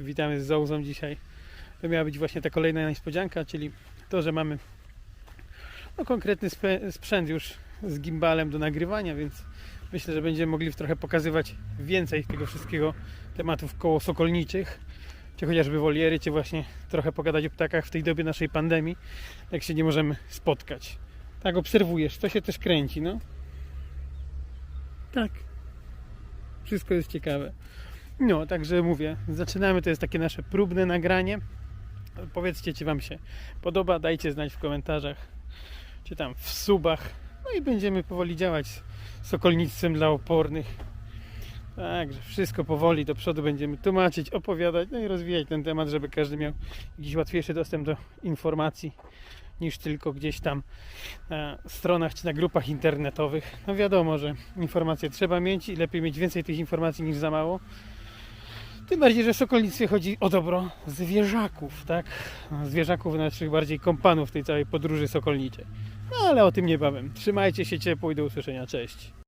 Witamy z Zołzą dzisiaj. To miała być właśnie ta kolejna niespodzianka, czyli to, że mamy no, konkretny sprzęt już z gimbalem do nagrywania, więc myślę, że będziemy mogli trochę pokazywać więcej tego wszystkiego tematów koło sokolniczych, czy chociażby woliery, czy właśnie trochę pogadać o ptakach w tej dobie naszej pandemii, jak się nie możemy spotkać. Tak obserwujesz, to się też kręci, no. Tak. Wszystko jest ciekawe. No, także mówię, zaczynamy, to jest takie nasze próbne nagranie. Powiedzcie, czy Wam się podoba, dajcie znać w komentarzach, czy tam w subach. No i będziemy powoli działać z sokolnictwem dla opornych. Także wszystko powoli do przodu będziemy tłumaczyć, opowiadać, no i rozwijać ten temat, żeby każdy miał jakiś łatwiejszy dostęp do informacji niż tylko gdzieś tam na stronach czy na grupach internetowych. No wiadomo, że informacje trzeba mieć i lepiej mieć więcej tych informacji niż za mało. Tym bardziej, że w sokolnictwie chodzi o dobro zwierzaków, tak? Zwierzaków, naszych bardziej kompanów tej całej podróży sokolniczej. No ale o tym niebawem. Trzymajcie się ciepło i do usłyszenia. Cześć.